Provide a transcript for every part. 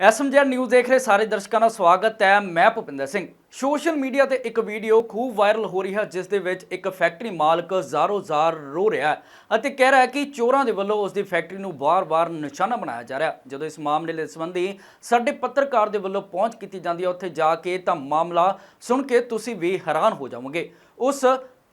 SMG news ਦੇਖ ਰਹੇ ਸਾਰੇ ਦਰਸ਼ਕਾਂ ਦਾ ਸਵਾਗਤ ਹੈ। ਮੈਂ ਭੁਪਿੰਦਰ ਸਿੰਘ। ਸੋਸ਼ਲ ਮੀਡੀਆ ਤੇ ਇੱਕ ਵੀਡੀਓ ਖੂਬ ਵਾਇਰਲ ਹੋ ਰਹੀ ਹੈ, ਜਿਸ ਦੇ ਵਿੱਚ ਇੱਕ ਫੈਕਟਰੀ ਮਾਲਕ ਜ਼ਾਰੋ-ਜ਼ਾਰ ਰੋ ਰਿਹਾ ਹੈ ਅਤੇ ਕਹਿ ਰਿਹਾ ਹੈ ਕਿ ਚੋਰਾਂ ਦੇ ਵੱਲੋਂ ਉਸ ਦੀ ਫੈਕਟਰੀ ਨੂੰ ਵਾਰ-ਵਾਰ ਨਿਸ਼ਾਨਾ ਬਣਾਇਆ ਜਾ ਰਿਹਾ ਜਦੋਂ ਇਸ ਮਾਮਲੇ ਦੇ ਸੰਬੰਧੀ ਸਾਡੇ ਪੱਤਰਕਾਰ ਦੇ ਵੱਲੋਂ ਪਹੁੰਚ ਕੀਤੀ ਜਾਂਦੀ ਹੈ, ਉੱਥੇ ਜਾ ਕੇ ਤਾਂ ਮਾਮਲਾ ਸੁਣ ਕੇ ਤੁਸੀਂ ਵੀ ਹੈਰਾਨ ਹੋ ਜਾਵੋਗੇ। ਉਸ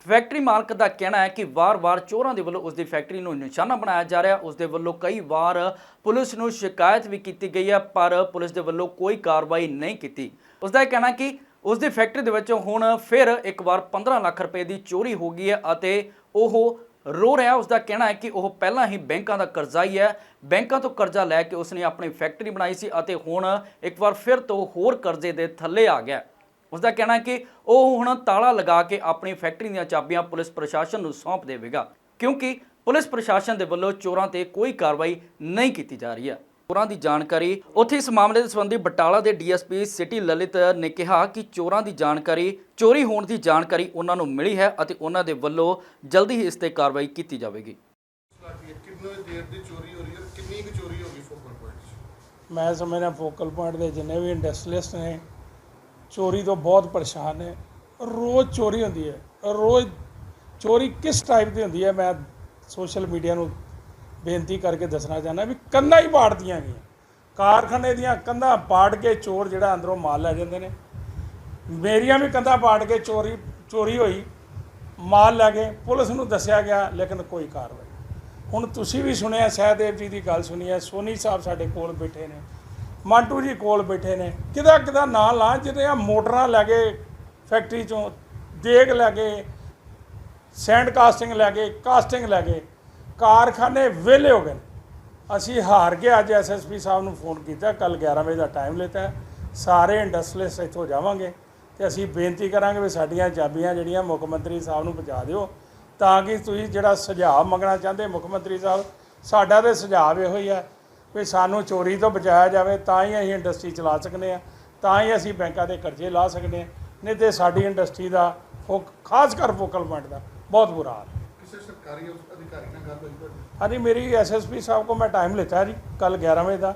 ਫੈਕਟਰੀ ਮਾਲਕ ਦਾ ਕਹਿਣਾ ਹੈ ਕਿ ਵਾਰ-ਵਾਰ ਚੋਰਾਂ ਦੇ ਵੱਲੋਂ ਉਸ ਦੀ ਫੈਕਟਰੀ ਨੂੰ ਨਿਸ਼ਾਨਾ ਬਣਾਇਆ ਜਾ ਰਿਹਾ ਉਸ ਦੇ ਵੱਲੋਂ ਕਈ ਵਾਰ ਪੁਲਿਸ ਨੂੰ ਸ਼ਿਕਾਇਤ ਵੀ ਕੀਤੀ ਗਈ ਹੈ, ਪਰ ਪੁਲਿਸ ਦੇ ਵੱਲੋਂ ਕੋਈ ਕਾਰਵਾਈ ਨਹੀਂ ਕੀਤੀ। ਉਸ ਦਾ ਇਹ ਕਹਿਣਾ ਕਿ ਉਸ ਦੀ ਫੈਕਟਰੀ ਦੇ ਵਿੱਚੋਂ ਹੁਣ ਫਿਰ ਇੱਕ ਵਾਰ 15 ਲੱਖ ਰੁਪਏ ਦੀ ਚੋਰੀ ਹੋ ਗਈ ਹੈ ਅਤੇ ਉਹ ਰੋ ਰਿਹਾ ਉਸ ਦਾ ਕਹਿਣਾ ਹੈ ਕਿ ਉਹ ਪਹਿਲਾਂ ਹੀ ਬੈਂਕਾਂ ਦਾ ਕਰਜ਼ਾ ਹੀ ਹੈ। ਬੈਂਕਾਂ ਤੋਂ ਕਰਜ਼ਾ ਲੈ ਕੇ ਉਸਨੇ ਆਪਣੀ ਫੈਕਟਰੀ ਬਣਾਈ ਸੀ ਅਤੇ ਹੁਣ ਇੱਕ ਵਾਰ ਫਿਰ ਤੋਂ ਹੋਰ ਕਰਜ਼ੇ ਦੇ ਥੱਲੇ ਆ ਗਿਆ ਉਸ ਦਾ ਕਹਿਣਾ ਹੈ ਕਿ ਉਹ ਹੁਣ ਤਾਲਾ ਲਗਾ ਕੇ ਆਪਣੀ ਫੈਕਟਰੀ ਦੀਆਂ ਚਾਬੀਆਂ ਪੁਲਿਸ ਪ੍ਰਸ਼ਾਸਨ ਨੂੰ ਸੌਂਪ ਦੇਵੇਗਾ ਕਿਉਂਕਿ ਪੁਲਿਸ ਪ੍ਰਸ਼ਾਸਨ ਦੇ ਵੱਲੋਂ ਚੋਰਾਂ ਤੇ ਕੋਈ ਕਾਰਵਾਈ ਨਹੀਂ ਕੀਤੀ ਜਾ ਰਹੀ ਹੈ। ਚੋਰਾਂ ਦੀ ਜਾਣਕਾਰੀ ਉੱਥੇ ਇਸ ਮਾਮਲੇ ਦੇ ਸੰਬੰਧੀ ਬਟਾਲਾ ਦੇ ਡੀਐਸਪੀ ਸਿਟੀ ਲਲਿਤ ਨੇ ਕਿਹਾ ਕਿ ਚੋਰਾਂ ਦੀ ਜਾਣਕਾਰੀ ਚੋਰੀ ਹੋਣ ਦੀ ਜਾਣਕਾਰੀ ਉਹਨਾਂ ਨੂੰ ਮਿਲੀ ਹੈ ਅਤੇ ਉਹਨਾਂ ਦੇ ਵੱਲੋਂ ਜਲਦੀ ਹੀ ਇਸ ਤੇ ਕਾਰਵਾਈ ਕੀਤੀ ਜਾਵੇਗੀ। ਕਿੰਨੇ ਦੇਰ ਦੀ ਚੋਰੀ ਹੋ ਰਹੀ ਹੈ? ਕਿੰਨੀ ਕੁ ਚੋਰੀ ਹੋ ਗਈ ਫੋਕਲ ਪੁਆਇੰਟ 'ਚ? ਮੈਂ ਸਮਝਦਾ ਫੋਕਲ ਪੁਆਇੰਟ ਦੇ ਜਿੰਨੇ ਵੀ ਇੰਡਸਟਰੀਲਿਸਟ ਨੇ ਚੋਰੀ ਤੋਂ ਬਹੁਤ ਪਰੇਸ਼ਾਨ ਨੇ ਰੋਜ਼ ਚੋਰੀ ਹੁੰਦੀ ਹੈ। ਰੋਜ਼ ਚੋਰੀ ਕਿਸ ਟਾਈਪ ਦੀ ਹੁੰਦੀ ਹੈ? ਮੈਂ ਸੋਸ਼ਲ ਮੀਡੀਆ ਨੂੰ ਬੇਨਤੀ ਕਰਕੇ ਦੱਸਣਾ ਚਾਹੁੰਦਾ ਵੀ ਕੰਧਾਂ ਹੀ ਪਾੜਦੀਆਂ ਗਈਆਂ ਕਾਰਖਾਨੇ ਦੀਆਂ ਕੰਧਾਂ ਪਾੜ ਕੇ ਚੋਰ ਜਿਹੜਾ ਅੰਦਰੋਂ ਮਾਲ ਲੈ ਜਾਂਦੇ ਨੇ। ਮੇਰੀਆਂ ਵੀ ਕੰਧਾਂ ਪਾੜ ਕੇ ਚੋਰੀ ਚੋਰੀ ਹੋਈ। ਮਾਲ ਲੈ ਗਏ। ਪੁਲਿਸ ਨੂੰ ਦੱਸਿਆ ਗਿਆ, ਲੇਕਿਨ ਕੋਈ ਕਾਰਵਾਈ ਹੁਣ ਤੁਸੀਂ ਵੀ ਸੁਣਿਆ, ਸਹਿਦੇਵ ਜੀ ਦੀ ਗੱਲ ਸੁਣੀ ਹੈ। ਸੋਨੀ ਸਾਹਿਬ ਸਾਡੇ ਕੋਲ ਬੈਠੇ ਨੇ। ਮੰਟੂ ਜੀ ਕੋਲ ਬੈਠੇ ਨੇ। ਕਿਦਾ ਕਿਦਾ ਨਾਂ ਲਾ ਜਿਹੜੀਆਂ ਮੋਟਰਾਂ ਲੈ ਗਏ ਫੈਕਟਰੀ ਚੋਂ ਦੇਗ ਲੈ ਗਏ ਸੈਂਡ ਕਾਸਟਿੰਗ ਲੈ ਗਏ ਕਾਸਟਿੰਗ ਲੈ ਗਏ ਕਾਰਖਾਨੇ ਵਿਹਲੇ ਹੋ ਗਏ ਅਸੀਂ ਹਾਰ ਕੇ ਅੱਜ ਐਸਐਸਪੀ ਸਾਹਿਬ ਨੂੰ ਫੋਨ ਕੀਤਾ ਕੱਲ 11 ਵਜੇ ਦਾ ਟਾਈਮ ਲਿੱਤਾ ਸਾਰੇ ਇੰਡਸਟਰੀਅਲਿਸਟ ਇੱਥੋਂ ਜਾਵਾਂਗੇ ਤੇ ਅਸੀਂ ਬੇਨਤੀ ਕਰਾਂਗੇ ਵੀ ਸਾਡੀਆਂ ਚਾਬੀਆਂ ਜਿਹੜੀਆਂ ਮੁੱਖ ਮੰਤਰੀ ਸਾਹਿਬ ਨੂੰ ਪਹੁੰਚਾ ਦਿਓ, ਤਾਂ ਕਿ ਤੁਸੀਂ ਜਿਹੜਾ ਸੁਝਾਅ ਮੰਗਣਾ ਚਾਹੁੰਦੇ ਮੁੱਖ ਮੰਤਰੀ ਸਾਹਿਬ, ਸਾਡਾ ਤੇ ਸੁਝਾਅ ਇਹੋ ਹੀ ਹੈ ਵੀ ਸਾਨੂੰ ਚੋਰੀ ਤੋਂ ਬਚਾਇਆ ਜਾਵੇ ਤਾਂ ਹੀ ਅਸੀਂ ਇੰਡਸਟਰੀ ਚਲਾ ਸਕਨੇ ਆ ਤਾਂ ਹੀ ਅਸੀਂ ਬੈਂਕਾਂ ਦੇ ਕਰਜ਼ੇ ਲਾ ਸਕਦੇ ਹਾਂ ਨਹੀਂ ਤੇ ਸਾਡੀ ਇੰਡਸਟਰੀ ਦਾ ਫੋਕ ਖਾਸ ਕਰ ਫੋਕਲ ਪੁਆਇੰਟ ਦਾ ਬਹੁਤ ਬੁਰਾ ਹਾਲ ਹੈ। ਕਿਸੇ ਸਰਕਾਰੀ ਅਧਿਕਾਰੀ ਨਾਲ ਗੱਲ ਹੋਈ ਤੁਹਾਡੀ? ਹਾਂਜੀ ਮੇਰੀ ਐਸਐਸਪੀ ਸਾਹਿਬ ਕੋ ਮੈਂ ਟਾਈਮ ਲਿੱਤਾ ਜੀ ਕੱਲ 11 ਵਜੇ ਦਾ।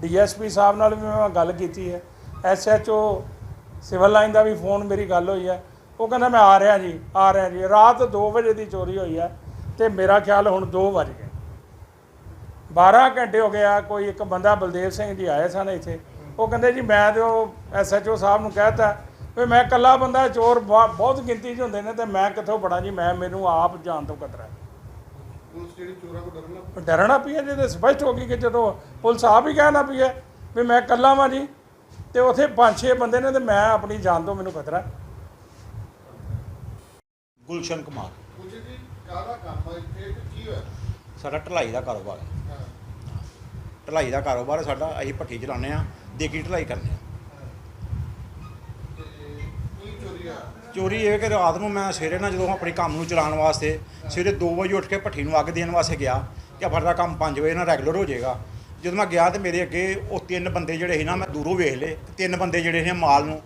ਡੀਐਸਪੀ ਸਾਹਿਬ ਨਾਲ ਵੀ ਮੈਂ ਗੱਲ ਕੀਤੀ ਹੈ। ਐਸਐਚਓ ਸਿਵਲ ਲਾਈਨ ਦਾ ਵੀ ਫੋਨ ਮੇਰੀ ਗੱਲ ਹੋਈ ਹੈ। ਉਹ ਕਹਿੰਦਾ ਮੈਂ ਆ ਰਿਹਾ ਜੀ ਆ ਰਿਹਾ ਜੀ। ਰਾਤ 2 ਵਜੇ ਦੀ ਚੋਰੀ ਹੋਈ ਹੈ ਤੇ ਮੇਰਾ ਖਿਆਲ ਹੁਣ 2 ਵਜ 12 ਘੰਟੇ ਹੋ ਗਿਆ ਕੋਈ ਇੱਕ ਬੰਦਾ ਬਲਦੇਵ ਸਿੰਘ ਜੀ ਆਏ ਸਨ ਇੱਥੇ। ਉਹ ਕਹਿੰਦੇ ਜੀ ਮੈਂ ਤੇ ਉਹ ਐਸਐਚਓ ਸਾਹਿਬ ਨੂੰ ਕਹਿਤਾ ਵੀ ਮੈਂ ਇਕੱਲਾ ਬੰਦਾ ਚੋਰ ਬਹੁ- ਬਹੁਤ ਗਿਣਤੀ 'ਚ ਹੁੰਦੇ ਨੇ ਤੇ ਮੈਂ ਕਿੱਥੋਂ ਬੜਾ ਜੀ ਮੈਂ ਮੈਨੂੰ ਆਪ ਜਾਣ ਤੋਂ ਖਤਰਾ ਹੈ। ਪੁਲਿਸ ਜਿਹੜੀ ਚੋਰਾਂ ਤੋਂ ਡਰਨਾ ਡਰਨਾ ਪਈ ਹੈ ਜੇ ਸਪਸ਼ਟ ਹੋ ਗਈ ਕਿ ਜਦੋਂ ਪੁਲਿਸ ਆਪ ਹੀ ਕਹਿਣਾ ਪਈ ਹੈ ਵੀ ਮੈਂ ਇਕੱਲਾ ਵਾਂ ਜੀ ਤੇ ਉਥੇ ਪੰਜ ਛੇ ਬੰਦੇ ਨੇ ਤੇ ਮੈਂ ਆਪਣੀ ਜਾਨ ਤੋਂ ਮੈਨੂੰ ਖਤਰਾ। ਗੁਲਸ਼ਨ ਕੁਮਾਰ। ਪੁੱਛੇ ਜੀ ਕਾਹਦਾ ਕੰਮ ਹੈ ਇੱਥੇ ਤੇ ਕੀ ਹੋਇਆ? ਸਾਡਾ ਢਲਾਈ ਦਾ ਕਾਰੋਬਾਰ ਹੈ। ਢਲਾਈ ਦਾ ਕਾਰੋਬਾਰ ਹੈ, ਸਾਡਾ ਅਸੀਂ ਭੱਠੀ ਚਲਾਉਂਦੇ ਆ ਦੇਗੀ ਢਲਾਈ ਕਰਨੇ ਆ ਚੋਰੀ ਚੋਰੀ ਇਹ ਕਿ ਰਾਤ ਨੂੰ ਮੈਂ ਸਵੇਰੇ ਨਾ ਜਦੋਂ ਆਪਣੀ ਕੰਮ ਨੂੰ ਚਲਾਉਣ ਵਾਸਤੇ ਸਵੇਰੇ 2 ਵਜੇ ਉੱਠ ਕੇ ਭੱਠੀ ਨੂੰ ਅੱਗ ਦੇਣ ਵਾਸਤੇ ਗਿਆ ਕਿ ਫਰਦਾ ਕੰਮ 5 ਵਜੇ ਨਾਲ ਰੈਗੂਲਰ ਹੋ ਜਾਏਗਾ, ਜਦੋਂ ਮੈਂ ਗਿਆ ਤੇ ਮੇਰੇ ਅੱਗੇ ਉਹ ਤਿੰਨ ਬੰਦੇ ਜਿਹੜੇ ਸੀ ਨਾ, ਮੈਂ ਦੂਰੋਂ ਵੇਖ ਲਏ ਤਿੰਨ ਬੰਦੇ ਜਿਹੜੇ ਸੀ ਮਾਲ ਨੂੰ,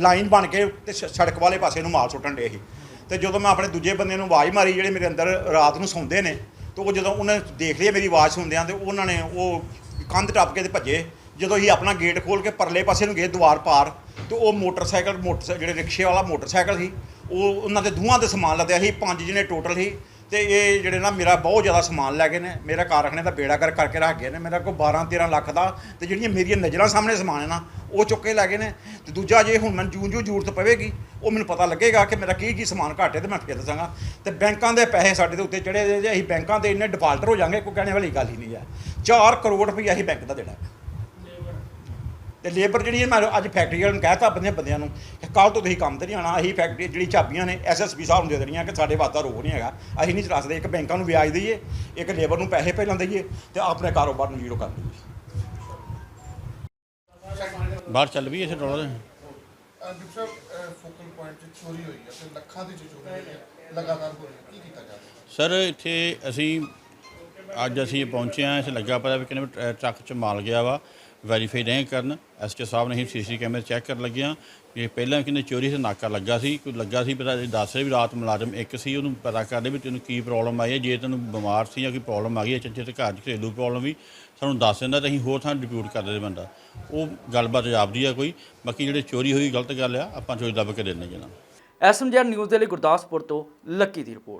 ਲਾਈਨ ਬਣ ਕੇ ਤੇ ਸੜਕ ਵਾਲੇ ਪਾਸੇ ਨੂੰ ਮਾਲ ਸੁੱਟਣ ਡੇ ਸੀ। ਤੇ ਜਦੋਂ ਮੈਂ ਆਪਣੇ ਦੂਜੇ ਬੰਦੇ ਨੂੰ ਆਵਾਜ਼ ਮਾਰੀ, ਜਿਹੜੇ ਮੇਰੇ ਅੰਦਰ ਰਾਤ ਨੂੰ ਸੌਂਦੇ ਨੇ ਤੇ ਉਹ ਜਦੋਂ ਉਹਨੇ ਦੇਖ ਲਿਆ ਮੇਰੀ ਆਵਾਜ਼ ਸੁਣਦਿਆਂ ਤੇ ਉਹਨਾਂ ਨੇ ਉਹ ਕੰਧ ਟੱਪ ਕੇ ਤੇ ਭੱਜੇ। ਜਦੋਂ ਹੀ ਆਪਣਾ ਗੇਟ ਖੋਲ ਕੇ ਪਰਲੇ ਪਾਸੇ ਨੂੰ ਗਏ ਦੁਆਰ ਪਾਰ, ਤੇ ਉਹ ਮੋਟਰਸਾਈਕਲ, ਮੋਟਰ, ਜਿਹੜੇ ਰਿਕਸ਼ੇ ਵਾਲਾ ਮੋਟਰਸਾਈਕਲ ਸੀ, ਉਹ ਉਹਨਾਂ ਦੇ ਦੋਹਾਂ ਦੇ ਸਮਾਨ ਲੱਦਿਆ ਸੀ, ਪੰਜ ਜਿਹਨੇ ਟੋਟਲ ਸੀ। ਤੇ ਇਹ ਜਿਹੜੇ ਨਾ ਮੇਰਾ ਬਹੁਤ ਜ਼ਿਆਦਾ ਸਮਾਨ ਲੈ ਗਏ ਨੇ। ਮੇਰਾ ਕਾਰਖਾਨੇ ਦਾ ਬੇੜਾ ਕਰ, ਕਰਕੇ ਰੱਖ ਗਏ ਨੇ। ਮੇਰਾ ਕੋਈ 12 13 ਲੱਖ ਦਾ ਤੇ ਜਿਹੜੀਆਂ ਮੇਰੀਆਂ ਨਜ਼ਰਾਂ ਸਾਹਮਣੇ ਸਮਾਨ ਹੈ ਨਾ, ਉਹ ਚੁੱਕ ਕੇ ਲੈ ਗਏ ਨੇ। ਤੇ ਦੂਜਾ ਜੇ ਹੁਣ ਮੈਨੂੰ ਜੂਨ ਜੂ ਜ਼ਰੂਰਤ ਪਵੇਗੀ, ਉਹ ਮੈਨੂੰ ਪਤਾ ਲੱਗੇਗਾ ਕਿ ਮੇਰਾ ਕੀ ਕੀ ਸਮਾਨ ਘੱਟ ਹੈ ਤੇ ਮੈਂ ਫਿਰ ਦੱਸਾਂਗਾ। ਤੇ ਬੈਂਕਾਂ ਦੇ ਪੈਸੇ ਸਾਡੇ ਦੇ ਉੱਤੇ ਚੜੇ ਜੇ ਅਸੀਂ ਬੈਂਕਾਂ ਦੇ ਇੰਨੇ ਡਿਫਾਲਟਰ ਹੋ ਜਾਾਂਗੇ, ਕੋਈ ਕਹਿਣੇ ਵਾਲੀ ਗੱਲ ਹੀ ਨਹੀਂ ਹੈ। 4 ਕਰੋੜ ਰੁਪਈਆ ਅਸੀਂ ਬੈਂਕ ਦਾ ਦੇਣਾ ਤੇ ਲੇਬਰ ਜਿਹੜੀ ਹੈ ਮੈਂ ਅੱਜ ਫੈਕਟਰੀ ਵਾਲਿਆਂ ਨੂੰ ਕਹਿਤਾ ਬੰਦੇ ਬੰਦਿਆਂ ਨੂੰ ਕਿ ਕੱਲ ਤੋਂ ਤੁਸੀਂ ਕੰਮ ਤੇ ਨਹੀਂ ਆਣਾ ਅਸੀਂ ਫੈਕਟਰੀ ਜਿਹੜੀ ਚਾਬੀਆਂ ਨੇ ਐਸਐਸਪੀ ਸਾਹਿਬ ਨੂੰ ਦੇ ਦੇਣੀਆਂ ਕਿ ਸਾਡੇ ਵਾਸਤਾ ਰੋਕ ਨਹੀਂ ਹੈਗਾ। ਅਸੀਂ ਨਹੀਂ ਚਲਾ ਸਕਦੇ ਇੱਕ ਬੈਂਕਾਂ ਨੂੰ ਵਿਆਜ ਦਈਏ ਇੱਕ ਲੇਬਰ ਨੂੰ ਪੈਸੇ ਪਹਿਲਾਂ ਦਈਏ ਤੇ ਆਪਣੇ ਕਾਰੋਬਾਰ ਨੂੰ ਜ਼ੀਰੋ ਕਰ ਦਈਏ। ਬਾਹਰ ਚੱਲ ਵੀ ਇਸੇ ਦੇ ਡਿਪ ਸਾਹਿਬ ਫੋਕਲ ਪੁਆਇੰਟ 'ਚ ਚੋਰੀ ਹੋਈ ਹੈ ਤੇ ਲੱਖਾਂ ਦੀ ਚੋਰੀ ਹੋਈ ਹੈ ਲਗਾਤਾਰ ਹੋ ਰਹੀ ਹੈ ਕੀ ਕੀਤਾ ਜਾ ਸਰ ਇੱਥੇ ਅਸੀਂ ਅੱਜ ਅਸੀਂ ਪਹੁੰਚੇ ਹਾਂ ਇਸ ਲੱਗਾ ਪਤਾ ਵੀ ਕਿਨੇ ਟਰੱਕ 'ਚ ਮਾਲ ਗਿਆ ਵਾ। ਵੈਰੀਫਾਈ ਨਹੀਂ ਕਰਨ। ਐਸਕੇ ਸਾਹਿਬ ਨੇ ਹੀ ਸੀਸੀ ਕੈਮਰੇ ਚੈੱਕ ਕਰਨ ਲੱਗਿਆ। ਕਿ ਪਹਿਲਾਂ ਕਿਨੇ ਚੋਰੀ ਤੇ ਨਾਕਾ ਲੱਗਾ ਸੀ, ਕੋਈ ਲੱਗਾ ਸੀ, ਪਤਾ ਨਹੀਂ, ਦੱਸ ਰਹੇ ਵੀ ਰਾਤ ਮੁਲਾਜ਼ਮ ਇੱਕ ਸੀ, ਉਹਨੂੰ ਪਤਾ ਕਰਦੇ ਵੀ ਤੈਨੂੰ ਕੀ ਪ੍ਰੋਬਲਮ ਆਈ ਹੈ। ਜੇ ਤੈਨੂੰ ਬਿਮਾਰ ਸੀ ਜਾਂ ਕੋਈ ਪ੍ਰੋਬਲਮ ਆ ਗਈ ਹੈ ਚੰਚੇ ਤੇ ਘਰ 'ਚ ਘਰੇਲੂ ਪ੍ਰੋਬਲਮ ਵੀ, ਸਾਨੂੰ ਦੱਸ ਦਿੰਦਾ ਤਾਂ ਅਸੀਂ ਹੋਰ ਥਾਂ ਡਿਪਿਊਟ ਕਰ ਦਿੰਦੇ ਬੰਦਾ। ਉਹ ਗੱਲਬਾਤ ਜਾਪਦੀ ਆ ਕੋਈ। ਬਾਕੀ ਜਿਹੜੇ ਚੋਰੀ ਹੋਈ, ਗਲਤ ਗੱਲ ਆ, ਆਪਾਂ ਚੋਰੀ ਦੱਬ ਕੇ ਦਿੰਦੇ ਜਨਾ ਐਸਐਮਜੀ ਨਿਊਜ਼ ਦੇ ਲਈ ਗੁਰਦਾਸਪੁਰ ਤੋਂ ਲੱਕੀ ਦੀ ਰਿਪੋਰਟ।